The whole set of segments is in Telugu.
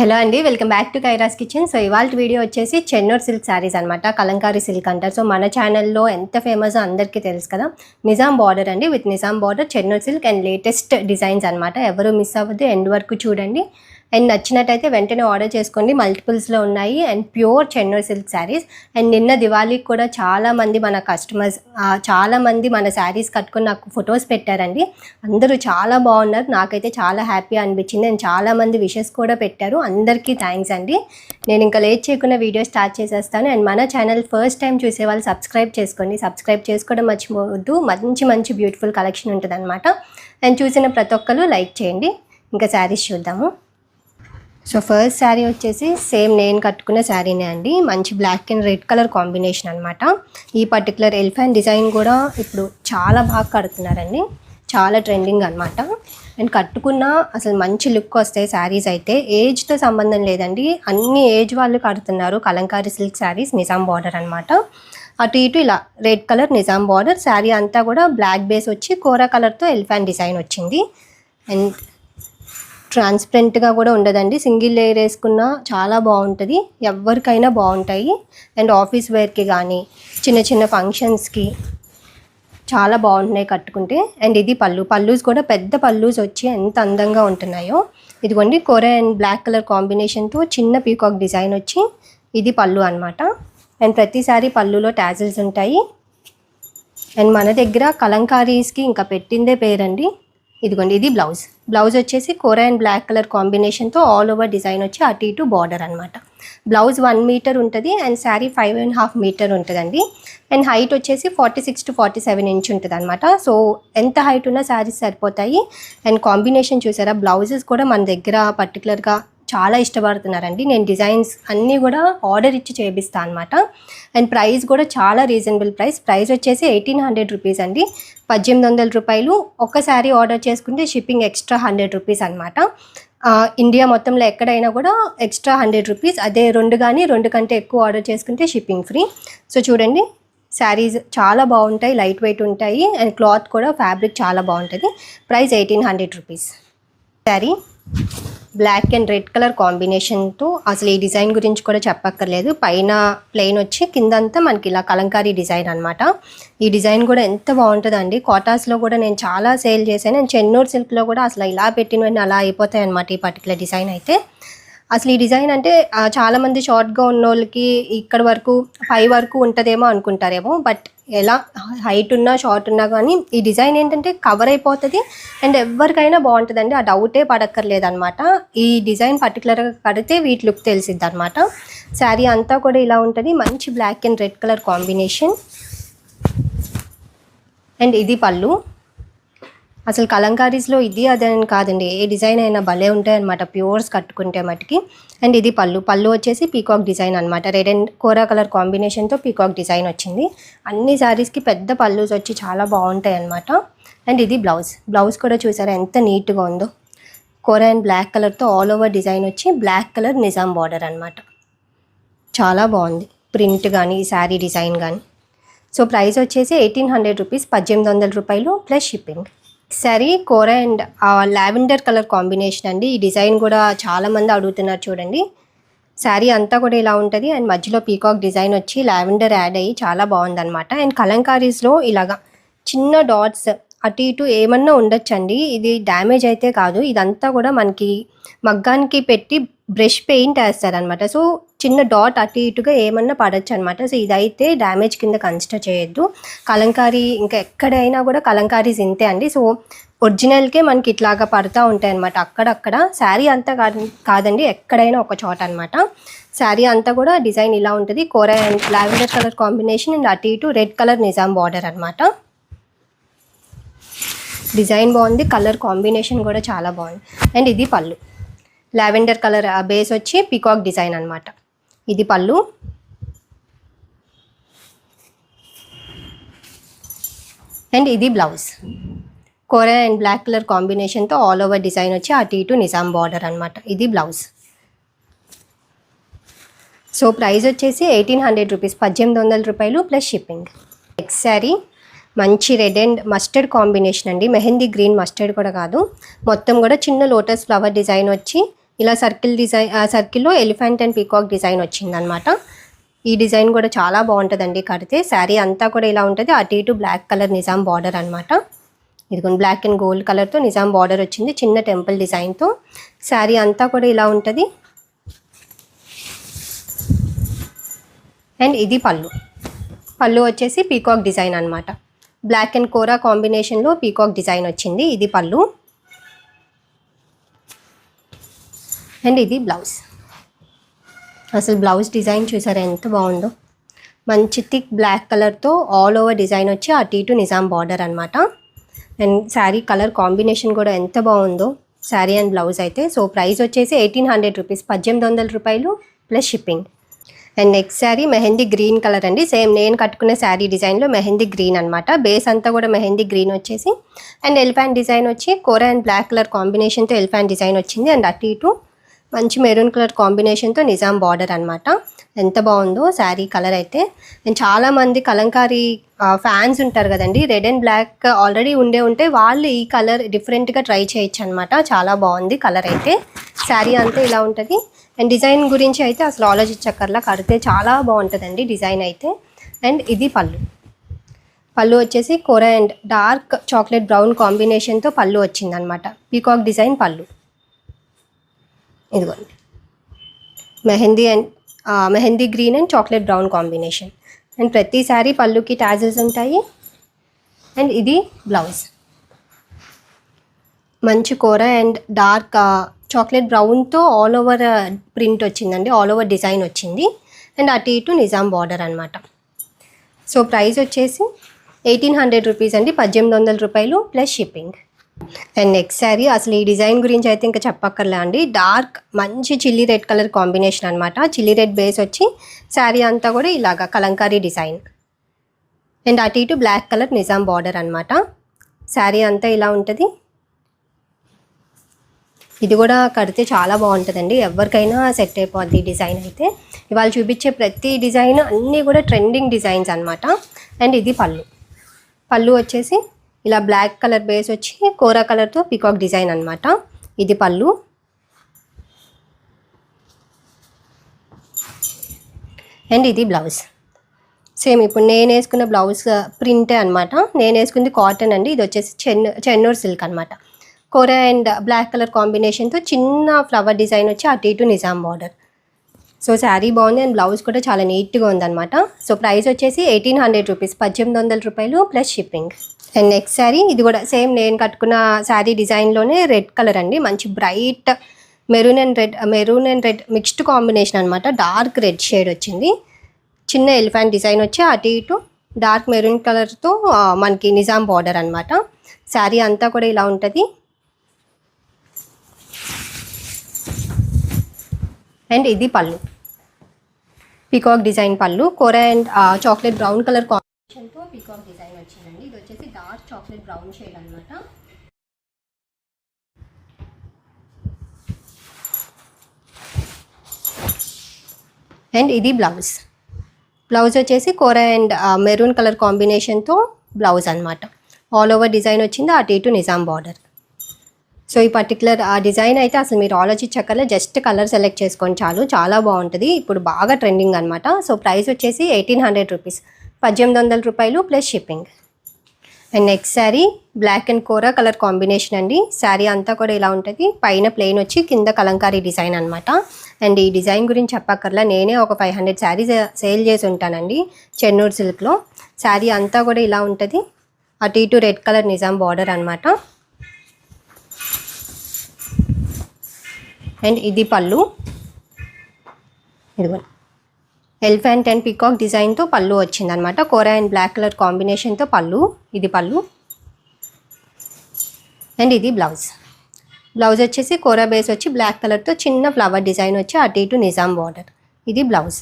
హలో అండి welcome back to Kaira's kitchen. So ఇవాళ వీడియో వచ్చేసి చెన్నూర్ సిల్క్ శారీస్ అనమాట కలంకారీ సిల్క్ అంటారు. సో మన ఛానల్లో ఎంత ఫేమస్ అందరికీ తెలుసు కదా. నిజాం బార్డర్ అండి. With Nizam border Chennur silk and latest designs అనమాట ఎవరు మిస్ అవ్వద్దు. ఎండ్ వరకు చూడండి. అండ్ నచ్చినట్టయితే వెంటనే ఆర్డర్ చేసుకోండి. మల్టిపుల్స్లో ఉన్నాయి. And pure Chennur silk saris. And నిన్న దివాళీకి కూడా చాలామంది మన కస్టమర్స్ చాలామంది మన శారీస్ కట్టుకొని నాకు ఫొటోస్ పెట్టారండి. అందరూ చాలా బాగున్నారు. నాకైతే చాలా హ్యాపీ అనిపించింది. అండ్ చాలామంది విషెస్ కూడా పెట్టారు. అందరికీ థ్యాంక్స్ అండి. నేను ఇంకా లేట్ చేయకుండా వీడియో స్టార్ట్ చేసేస్తాను. అండ్ మన ఛానల్ ఫస్ట్ టైం చూసే వాళ్ళు సబ్స్క్రైబ్ చేసుకోండి. సబ్స్క్రైబ్ చేసుకోవడం మర్చిపోవద్దు. మంచి మంచి బ్యూటిఫుల్ కలెక్షన్ ఉంటుంది అనమాట అండ్ చూసిన ప్రతి ఒక్కరు లైక్ చేయండి. ఇంకా శారీస్ చూద్దాము. సో ఫస్ట్ శారీ వచ్చేసి సేమ్ నేను కట్టుకున్న శారీనే అండి. మంచి black and red colour combination అనమాట ఈ పర్టికులర్ ఎలిఫెంట్ డిజైన్ కూడా ఇప్పుడు చాలా బాగా కడుతున్నారండి. చాలా ట్రెండింగ్ అనమాట అండ్ కట్టుకున్న అసలు మంచి లుక్ వస్తాయి శారీస్ అయితే. ఏజ్తో సంబంధం లేదండి. అన్ని ఏజ్ వాళ్ళు కడుతున్నారు. కలంకారీ సిల్క్ శారీస్ నిజాం బార్డర్ అనమాట అటు ఇటు ఇలా red colour Nizam border sari అంతా కూడా బ్లాక్ బేస్ వచ్చి కోరా కలర్తో ఎలిఫెంట్ డిజైన్ వచ్చింది. అండ్ ట్రాన్స్పరెంట్గా కూడా ఉండదండి. సింగిల్ లేయర్ వేసుకున్నా చాలా బాగుంటుంది. ఎవరికైనా బాగుంటాయి. అండ్ ఆఫీస్ వేర్కి కానీ చిన్న చిన్న ఫంక్షన్స్కి చాలా బాగుంటున్నాయి కట్టుకుంటే. అండ్ ఇది పళ్ళు. పళ్ళుస్ కూడా పెద్ద పళ్ళుస్ వచ్చి ఎంత అందంగా ఉంటున్నాయో. ఇదిగోండి కొరే అండ్ బ్లాక్ కలర్ కాంబినేషన్తో చిన్న పీకాక్ డిజైన్ వచ్చి ఇది పళ్ళు అనమాట అండ్ ప్రతిసారి పళ్ళులో ట్యాజిల్స్ ఉంటాయి. అండ్ మన దగ్గర కలంకారీస్కి ఇంకా పెట్టిందే పేరండి. ఇదిగోండి ఇది బ్లౌజ్. బ్లౌజ్ వచ్చేసి కోరా అండ్ బ్లాక్ కలర్ కాంబినేషన్తో ఆల్ ఓవర్ డిజైన్ వచ్చి అటు ఇటు బార్డర్ అనమాట బ్లౌజ్ వన్ మీటర్ ఉంటుంది and sari five and half metre ఉంటుందండి. అండ్ హైట్ వచ్చేసి forty six to forty seven inch ఉంటుంది అనమాట సో ఎంత హైట్ ఉన్న శారీస్ సరిపోతాయి. అండ్ కాంబినేషన్ చూసారా బ్లౌజెస్ కూడా మన దగ్గర పర్టికులర్గా చాలా ఇష్టపడుతున్నారండి. నేను డిజైన్స్ అన్నీ కూడా ఆర్డర్ ఇచ్చి చేపిస్తాను అనమాట అండ్ ప్రైస్ కూడా చాలా రీజనబుల్ ప్రైస్. ప్రైస్ వచ్చేసి ఎయిటీన్ హండ్రెడ్ రూపీస్ అండి. పద్దెనిమిది వందల రూపాయలు ఒక్కసారి శారీ ఆర్డర్ చేసుకుంటే షిప్పింగ్ ఎక్స్ట్రా హండ్రెడ్ రూపీస్ అనమాట ఇండియా మొత్తంలో ఎక్కడైనా కూడా ఎక్స్ట్రా హండ్రెడ్ రూపీస్ అదే రెండు కానీ రెండు కంటే ఎక్కువ ఆర్డర్ చేసుకుంటే షిప్పింగ్ ఫ్రీ. సో చూడండి శారీస్ చాలా బాగుంటాయి లైట్ వెయిట్ ఉంటాయి అండ్ క్లాత్ కూడా ఫ్యాబ్రిక్ చాలా బాగుంటుంది. Price eighteen hundred rupees. Sari black and red colour కాంబినేషన్తో అసలు ఈ డిజైన్ గురించి కూడా చెప్పక్కర్లేదు. పైన ప్లెయిన్ వచ్చి కిందంతా మనకి ఇలా కలంకారీ డిజైన్ అనమాట ఈ డిజైన్ కూడా ఎంత బాగుంటుందండి. కోటాస్లో కూడా నేను చాలా సేల్ చేశాను. నేను చెన్నూరు సిల్క్లో కూడా అసలు ఇలా పెట్టినవన్నీ అలా అయిపోతాయి అనమాట ఈ పర్టికులర్ డిజైన్ అయితే. అసలు ఈ డిజైన్ అంటే చాలామంది చాలా మంది షార్ట్గా ఉన్న వాళ్ళకి ఇక్కడ వరకు పై వరకు ఉంటుందేమో అనుకుంటారేమో. బట్ ఎలా హైట్ ఉన్నా షార్ట్ ఉన్నా కానీ ఈ డిజైన్ ఏంటంటే కవర్ అయిపోతుంది. అండ్ ఎవరికైనా బాగుంటుందండి. ఆ డౌటే పడక్కర్లేదు అనమాట ఈ డిజైన్ పర్టికులర్గా కడితే వీటి లుక్ తెలిసిద్ది అనమాట శారీ అంతా కూడా ఇలా ఉంటుంది. మంచి black and red colour combination and ఇది పళ్ళు. అసలు కలంకారీస్లో ఇది అదని కాదండి. ఏ డిజైన్ అయినా భలే ఉంటాయి అనమాట ప్యూర్స్ కట్టుకుంటే మటుకి. అండ్ ఇది పళ్ళు. పళ్ళు వచ్చేసి పీకాక్ డిజైన్ అనమాట రెడ్ అండ్ కోరా కలర్ కాంబినేషన్తో పీకాక్ డిజైన్ వచ్చింది. అన్ని శారీస్కి పెద్ద పళ్ళుస్ వచ్చి చాలా బాగుంటాయి అనమాట అండ్ ఇది బ్లౌజ్. బ్లౌజ్ కూడా చూసారా ఎంత నీట్గా ఉందో. కోరా అండ్ బ్లాక్ కలర్తో ఆల్ ఓవర్ డిజైన్ వచ్చి బ్లాక్ కలర్ నిజాం బార్డర్ అనమాట చాలా బాగుంది. ప్రింట్ కానీ శారీ డిజైన్ కానీ సో ప్రైస్ వచ్చేసి ఎయిటీన్ హండ్రెడ్ రూపీస్ పద్దెనిమిది వందల రూపాయలు ప్లస్ షిప్పింగ్. శారీ కోర అండ్ లావెండర్ కలర్ కాంబినేషన్ అండి. ఈ డిజైన్ కూడా చాలామంది అడుగుతున్నారు చూడండి. శారీ అంతా కూడా ఇలా ఉంటుంది. అండ్ మధ్యలో పీకాక్ డిజైన్ వచ్చి లావెండర్ యాడ్ అయ్యి చాలా బాగుందనమాట అండ్ కలంకారీస్లో ఇలాగా చిన్న డాట్స్ అటు ఇటు ఏమన్నా ఉండొచ్చండి. ఇది డ్యామేజ్ అయితే కాదు. ఇదంతా కూడా మనకి మగ్గానికి పెట్టి బ్రష్ పెయింట్ వేస్తారనమాట సో చిన్న డాట్ అటు ఇటుగా ఏమన్నా పడచ్చు అనమాట సో ఇదైతే డ్యామేజ్ కింద కన్సిడర్ చేయొద్దు. కలంకారీ ఇంకా ఎక్కడైనా కూడా కలంకారీస్ ఇంతే అండి. సో ఒరిజినల్కే మనకి ఇట్లాగా పడుతూ ఉంటాయి అనమాట అక్కడక్కడ శారీ అంతా కాదు కాదండి ఎక్కడైనా ఒక చోట అనమాట శారీ అంతా కూడా డిజైన్ ఇలా ఉంటుంది. Kora and lavender colour combination and అటు ఇటు రెడ్ కలర్ నిజాం బార్డర్ అనమాట డిజైన్ బాగుంది కలర్ కాంబినేషన్ కూడా చాలా బాగుంది. అండ్ ఇది పళ్ళు. లావెండర్ కలర్ బేస్ వచ్చి పీకాక్ డిజైన్ అనమాట ఇది పళ్ళు. అండ్ ఇది blouse kora and black colour కాంబినేషన్తో ఆల్ ఓవర్ డిజైన్ వచ్చి అటు ఇటు నిజాం బార్డర్ అనమాట ఇది బ్లౌజ్ సో ప్రైస్ వచ్చేసి ఎయిటీన్ హండ్రెడ్ రూపీస్ పద్దెనిమిది వందల రూపాయలు ప్లస్ షిప్పింగ్ నెక్స్ట్ శారీ మంచి రెడ్ అండ్ మస్టర్డ్ కాంబినేషన్ అండి. మెహందీ గ్రీన్ మస్టర్డ్ కూడా కాదు. మొత్తం కూడా చిన్న లోటస్ ఫ్లవర్ డిజైన్ వచ్చి ఇలా సర్కిల్ డిజైన్ సర్కిల్లో ఎలిఫెంట్ అండ్ పీకాక్ డిజైన్ వచ్చిందనమాట ఈ డిజైన్ కూడా చాలా బాగుంటుందండి కడితే. శారీ అంతా కూడా ఇలా ఉంటుంది. అటు ఇటు బ్లాక్ కలర్ నిజాం బార్డర్ అనమాట ఇదిగోండి బ్లాక్ అండ్ గోల్డ్ కలర్తో నిజాం బార్డర్ వచ్చింది చిన్న టెంపుల్ డిజైన్తో. శారీ అంతా కూడా ఇలా ఉంటుంది. అండ్ ఇది పళ్ళు. పళ్ళు వచ్చేసి పీకాక్ డిజైన్ అనమాట బ్లాక్ అండ్ కోరా కాంబినేషన్లో పీకాక్ డిజైన్ వచ్చింది. ఇది పళ్ళు. అండ్ ఇది బ్లౌజ్. అసలు బ్లౌజ్ డిజైన్ చూసారా ఎంత బాగుందో? మంచి థిక్ బ్లాక్ కలర్తో ఆల్ ఓవర్ డిజైన్ వచ్చి అటు ఇటు నిజాం బార్డర్ అనమాట అండ్ శారీ కలర్ కాంబినేషన్ కూడా ఎంత బాగుందో. శారీ అండ్ బ్లౌజ్ అయితే. సో ప్రైస్ వచ్చేసి ఎయిటీన్ హండ్రెడ్ రూపీస్ పద్దెనిమిది వందల రూపాయలు plus shipping. And next sari mehndi green colour అండి. సేమ్ నేను కట్టుకునే శారీ డిజైన్లో మెహందీ గ్రీన్ అనమాట బేస్ అంతా కూడా మెహందీ గ్రీన్ వచ్చేసి. అండ్ ఎలిఫాంట్ డిజైన్ వచ్చి కోర అండ్ బ్లాక్ కలర్ కాంబినేషన్తో ఎలిఫాంట్ డిజైన్ వచ్చింది. అండ్ అటు ఇటు మంచి మెరూన్ కలర్ కాంబినేషన్తో నిజాం బార్డర్ అనమాట ఎంత బాగుందో శారీ కలర్ అయితే. నేను చాలామంది కలంకారీ ఫ్యాన్స్ ఉంటారు కదండి. రెడ్ అండ్ బ్లాక్ ఆల్రెడీ ఉండే ఉంటే వాళ్ళు ఈ కలర్ డిఫరెంట్గా ట్రై చేయొచ్చు అనమాట చాలా బాగుంది కలర్ అయితే. శారీ అంతా ఇలా ఉంటుంది. అండ్ డిజైన్ గురించి అయితే అసలు ఆలోచించక్కర్లా. కడితే చాలా బాగుంటుందండి డిజైన్ అయితే. అండ్ ఇది పళ్ళు. పళ్ళు వచ్చేసి కొర అండ్ డార్క్ చాక్లెట్ బ్రౌన్ కాంబినేషన్తో పళ్ళు వచ్చిందనమాట పీకాక్ డిజైన్ పళ్ళు. ఇదిగోండి. Mehndi and mehndi green and chocolate brown combination. And ప్రతిసారి పళ్ళుకి ట్యాజెస్ ఉంటాయి. అండ్ ఇది బ్లౌజ్. మంచి కూర అండ్ డార్క్ చాక్లెట్ బ్రౌన్తో ఆల్ ఓవర్ ప్రింట్ వచ్చిందండి. ఆల్ ఓవర్ డిజైన్ వచ్చింది. అండ్ అటు ఇటు నిజాం బార్డర్ అనమాట సో ప్రైస్ వచ్చేసి ఎయిటీన్ హండ్రెడ్ రూపీస్ అండి. పద్దెనిమిది వందల రూపాయలు plus shipping. And next sari అసలు ఈ డిజైన్ గురించి అయితే ఇంకా చెప్పక్కర్లే అండి. డార్క్ మంచి చిల్లీ రెడ్ కలర్ కాంబినేషన్ అనమాట చిల్లీ రెడ్ బేస్ వచ్చి శారీ అంతా కూడా ఇలాగా కలంకారీ డిజైన్ అండ్ అటు ఇటు బ్లాక్ కలర్ నిజాం బార్డర్ అనమాట శారీ అంతా ఇలా ఉంటుంది. ఇది కూడా కడితే చాలా బాగుంటుందండి. ఎవరికైనా సెట్ అయిపోద్ది ఈ డిజైన్ అయితే. ఇవాళ చూపించే ప్రతి డిజైన్ అన్నీ కూడా ట్రెండింగ్ డిజైన్స్ అనమాట అండ్ ఇది పళ్ళు. పళ్ళు వచ్చేసి ఇలా బ్లాక్ కలర్ బేస్ వచ్చి కోరా కలర్తో పీకాక్ డిజైన్ అనమాట ఇది పళ్ళు. అండ్ ఇది బ్లౌజ్ సేమ్ ఇప్పుడు నేను వేసుకున్న బ్లౌజ్ ప్రింటే అనమాట నేను వేసుకుంది కాటన్ అండి. ఇది వచ్చేసి చెన్నూ చెన్నూరు సిల్క్ అనమాట కోరా అండ్ బ్లాక్ కలర్ కాంబినేషన్తో చిన్న ఫ్లవర్ డిజైన్ వచ్చి అటు ఇటు నిజాం బార్డర్ సో శారీ బాగుంది అండ్ బ్లౌజ్ కూడా చాలా నీట్గా ఉందన్నమాట. సో ప్రైస్ వచ్చేసి ఎయిటీన్ హండ్రెడ్ రూపీస్ పద్దెనిమిది వందల రూపాయలు plus shipping and next sari ఇది కూడా సేమ్ నేను కట్టుకున్న శారీ డిజైన్లోనే రెడ్ కలర్ అండి. మంచి bright maroon and red maroon and red mixed combination అనమాట డార్క్ రెడ్ షేడ్ వచ్చింది. చిన్న ఎలిఫెంట్ డిజైన్ వచ్చి అటు ఇటు డార్క్ మెరూన్ కలర్తో మనకి నిజాం బార్డర్ అనమాట శారీ అంతా కూడా ఇలా ఉంటుంది. అండ్ ఇది పళ్ళు. పీకాక్ డిజైన్ పళ్ళు. Kora and chocolate brown colour తో పీకాక్ డిజైన్ వచ్చిందండి. ఇది వచ్చేసి డార్క్ చాక్లెట్ బ్రౌన్ షేడ్ అనమాట అండ్ ఇది బ్లౌజ్. బ్లౌజ్ వచ్చేసి కోర అండ్ మెరూన్ కలర్ కాంబినేషన్తో బ్లౌజ్ అనమాట ఆల్ ఓవర్ డిజైన్ వచ్చింది అటు ఇటు నిజాం బార్డర్. సో ఈ పర్టికులర్ ఆ డిజైన్ అయితే అసలు మీరు ఆలోచించక్కర్లే జస్ట్ కలర్ సెలెక్ట్ చేసుకొని చాలు. చాలా బాగుంటుంది. ఇప్పుడు బాగా ట్రెండింగ్ అనమాట సో ప్రైస్ వచ్చేసి ఎయిటీన్ హండ్రెడ్ రూపీస్. పద్దెనిమిది వందల రూపాయలు plus shipping and next sari black and kora colour combination అండి. శారీ అంతా కూడా ఇలా ఉంటుంది. పైన ప్లెయిన్ వచ్చి కింద కలంకారీ డిజైన్ అనమాట అండ్ ఈ డిజైన్ గురించి చెప్పక్కర్లా నేనే ఒక ఫైవ్ హండ్రెడ్ శారీ సేల్ చేసి ఉంటానండి చెన్నూరు సిల్క్లో శారీ అంతా కూడా ఇలా ఉంటుంది. అటు ఇటు రెడ్ కలర్ నిజాం బార్డర్ అనమాట అండ్ ఇది పళ్ళు. ఇదిగోండి. ఎలిఫెంట్ అండ్ పికాక్ డిజైన్తో పళ్ళు వచ్చింది అనమాట కోరా అండ్ బ్లాక్ కలర్ కాంబినేషన్తో పళ్ళు. ఇది పళ్ళు. అండ్ ఇది బ్లౌజ్ బ్లౌజ్ వచ్చేసి కోరా బేస్ వచ్చి బ్లాక్ కలర్తో చిన్న ఫ్లవర్ డిజైన్ వచ్చి అటు ఇటు నిజాం బార్డర్ ఇది బ్లౌజ్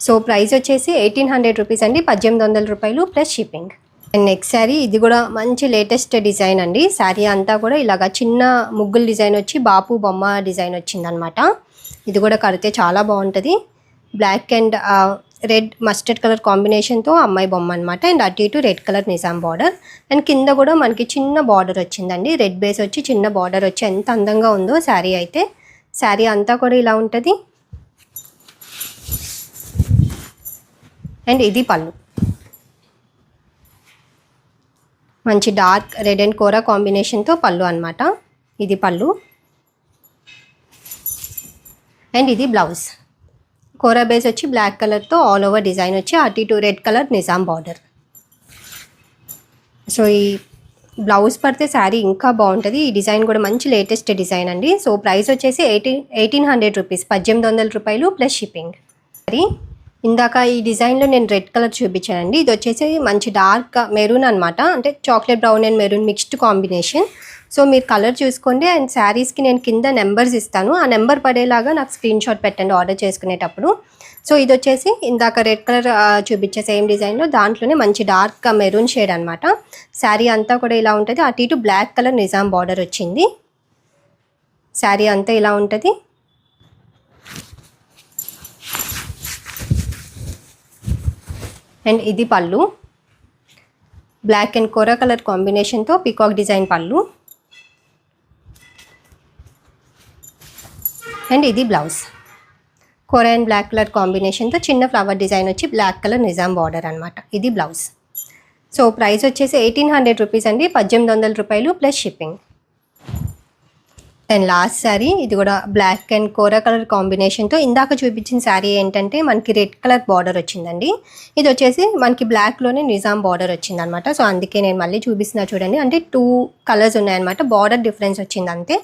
సో ప్రైస్ వచ్చేసి ఎయిటీన్ హండ్రెడ్ రూపీస్ అండి. పద్దెనిమిది వందల రూపాయలు plus shipping and next sari ఇది కూడా మంచి లేటెస్ట్ డిజైన్ అండి. శారీ అంతా కూడా ఇలాగా చిన్న ముగ్గుల డిజైన్ వచ్చి బాపు బొమ్మ డిజైన్ వచ్చిందనమాట ఇది కూడా కడితే చాలా బాగుంటుంది. Black and red mustard colour కాంబినేషన్తో అమ్మాయి బొమ్మ అనమాట అండ్ అటు ఇటు red colour Nizam border. And కింద కూడా మనకి చిన్న బార్డర్ వచ్చిందండి. రెడ్ బేస్ వచ్చి చిన్న బార్డర్ వచ్చి ఎంత అందంగా ఉందో శారీ అయితే. శారీ అంతా కూడా ఇలా ఉంటుంది. అండ్ ఇది పళ్ళు. మంచి డార్క్ రెడ్ అండ్ కోరా కాంబినేషన్తో పళ్ళు అనమాట ఇది పళ్ళు. అండ్ ఇది బ్లౌజ్. కోరా బేస్ వచ్చి బ్లాక్ కలర్తో ఆల్ ఓవర్ డిజైన్ వచ్చి అటు ఇటు red colour Nizam border. So ఈ బ్లౌజ్ పడితే శారీ ఇంకా బాగుంటుంది. ఈ డిజైన్ కూడా మంచి లేటెస్ట్ డిజైన్ అండి. సో ప్రైస్ వచ్చేసి ఎయిటీన్ ఎయిటీన్ హండ్రెడ్ రూపీస్ పద్దెనిమిది వందల రూపాయలు ప్లస్ షిప్పింగ్. మరి ఇందాక ఈ డిజైన్లో నేను రెడ్ కలర్ చూపించానండి. ఇది వచ్చేసి మంచి డార్క్ మెరూన్ అనమాట అంటే chocolate brown and maroon mixed combination. So మీరు కలర్ చూసుకోండి అండ్ శారీస్కి నేను కింద నెంబర్స్ ఇస్తాను. ఆ నెంబర్ పడేలాగా నాకు స్క్రీన్ షాట్ పెట్టండి ఆర్డర్ చేసుకునేటప్పుడు. సో ఇది వచ్చేసి ఇందాక రెడ్ కలర్ చూపించే సేమ్ డిజైన్లో దాంట్లోనే మంచి డార్క్ మెరూన్ షేడ్ అనమాట శారీ అంతా కూడా ఇలా ఉంటుంది. అటు ఇటు బ్లాక్ కలర్ నిజాం బార్డర్ వచ్చింది. శారీ అంతా ఇలా ఉంటుంది. అండ్ ఇది పళ్ళు. బ్లాక్ అండ్ కోరా కలర్ కాంబినేషన్తో పికాక్ డిజైన్ పళ్ళు. అండ్ ఇది బ్లౌజ్. కోరా బ్లాక్ కలర్ కాంబినేషన్తో చిన్న ఫ్లవర్ డిజైన్ వచ్చి బ్లాక్ కలర్ నిజాం బార్డర్ అనమాట ఇది బ్లౌజ్. సో ప్రైస్ వచ్చేసి ఎయిటీన్ హండ్రెడ్ రూపీస్ అండి. పద్దెనిమిది వందల రూపాయలు plus shipping. And last sari ఇది కూడా బ్లాక్ అండ్ కోరా కలర్ కాంబినేషన్తో ఇందాక చూపించిన శారీ ఏంటంటే మనకి రెడ్ కలర్ బార్డర్ వచ్చిందండి. ఇది వచ్చేసి మనకి బ్లాక్లోనే నిజాం బార్డర్ వచ్చిందనమాట. సో అందుకే నేను మళ్ళీ చూపిస్తున్నా చూడండి. అంటే టూ కలర్స్ ఉన్నాయన్నమాట. బార్డర్ డిఫరెన్స్ వచ్చింది అంతే.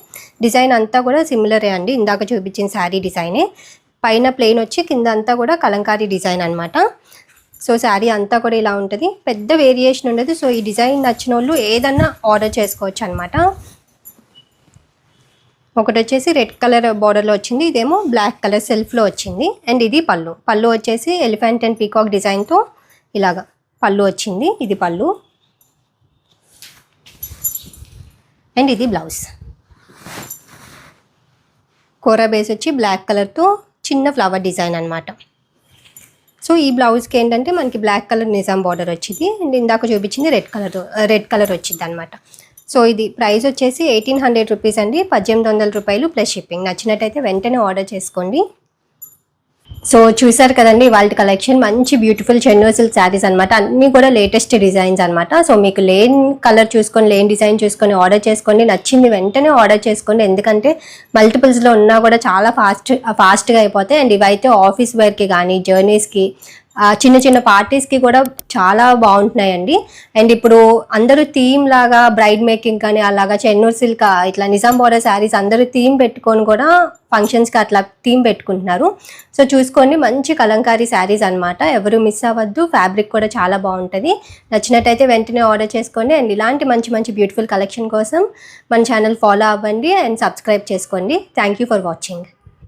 డిజైన్ అంతా కూడా సిమిలరే అండి. ఇందాక చూపించిన శారీ డిజైనే పైన ప్లెయిన్ వచ్చి కింద అంతా కూడా కలంకారీ డిజైన్ అనమాట సో శారీ అంతా కూడా ఇలా ఉంటుంది. పెద్ద వేరియేషన్ ఉండదు. సో ఈ డిజైన్ నచ్చిన వాళ్ళు ఏదన్నా ఆర్డర్ చేసుకోవచ్చు అనమాట ఒకటి వచ్చేసి రెడ్ కలర్ బార్డర్లో వచ్చింది ఇదేమో బ్లాక్ కలర్ సెల్ఫ్లో వచ్చింది. అండ్ ఇది పళ్ళు. పళ్ళు వచ్చేసి ఎలిఫెంట్ అండ్ పీకాక్ డిజైన్తో ఇలాగా పళ్ళు వచ్చింది ఇది పళ్ళు. అండ్ ఇది బ్లౌజ్. కూర బేస్ వచ్చి బ్లాక్ కలర్తో చిన్న ఫ్లవర్ డిజైన్ అనమాట సో ఈ బ్లౌజ్కి ఏంటంటే మనకి బ్లాక్ కలర్ నిజాం బార్డర్ వచ్చింది అండ్ ఇందాక చూపించింది రెడ్ కలర్ రెడ్ కలర్ వచ్చింది అనమాట సో ఇది ప్రైస్ వచ్చేసి ఎయిటీన్ హండ్రెడ్ రూపీస్ అండి పద్దెనిమిది వందల రూపాయలు ప్లస్ షిప్పింగ్. నచ్చినట్టయితే వెంటనే ఆర్డర్ చేసుకోండి. సో చూసారు కదండి వాళ్ళ కలెక్షన్ మంచి బ్యూటిఫుల్ చెన్నో సిల్క్ శారీస్ అనమాట అన్నీ కూడా లేటెస్ట్ డిజైన్స్ అనమాట సో మీకు లేన్ కలర్ చూసుకొని లేన్ డిజైన్ చూసుకొని ఆర్డర్ చేసుకోండి. నచ్చింది వెంటనే ఆర్డర్ చేసుకోండి. ఎందుకంటే మల్టిపుల్స్లో ఉన్నా కూడా చాలా ఫాస్ట్ ఫాస్ట్గా అయిపోతాయి. అండ్ ఇవైతే ఆఫీస్ వేర్కి కానీ జర్నీస్కి చిన్న చిన్న పార్టీస్కి కూడా చాలా బాగుంటున్నాయండి. అండ్ ఇప్పుడు అందరూ థీమ్ లాగా బ్రైడ్ మేకింగ్ కానీ అలాగా చెన్నూరు సిల్క్ ఇట్లా నిజాం బోర్డర్ శారీస్ అందరూ థీమ్ పెట్టుకొని కూడా ఫంక్షన్స్కి అట్లా థీమ్ పెట్టుకుంటున్నారు. సో చూసుకోండి మంచి కలంకారీ శారీస్ అన్నమాట. ఎవరు మిస్ అవ్వద్దు. ఫ్యాబ్రిక్ కూడా చాలా బాగుంటుంది. నచ్చినట్టయితే వెంటనే ఆర్డర్ చేసుకోండి. అండ్ ఇలాంటి మంచి మంచి బ్యూటిఫుల్ కలెక్షన్ కోసం మన ఛానల్ ఫాలో అవ్వండి. అండ్ సబ్స్క్రైబ్ చేసుకోండి. Thank you for watching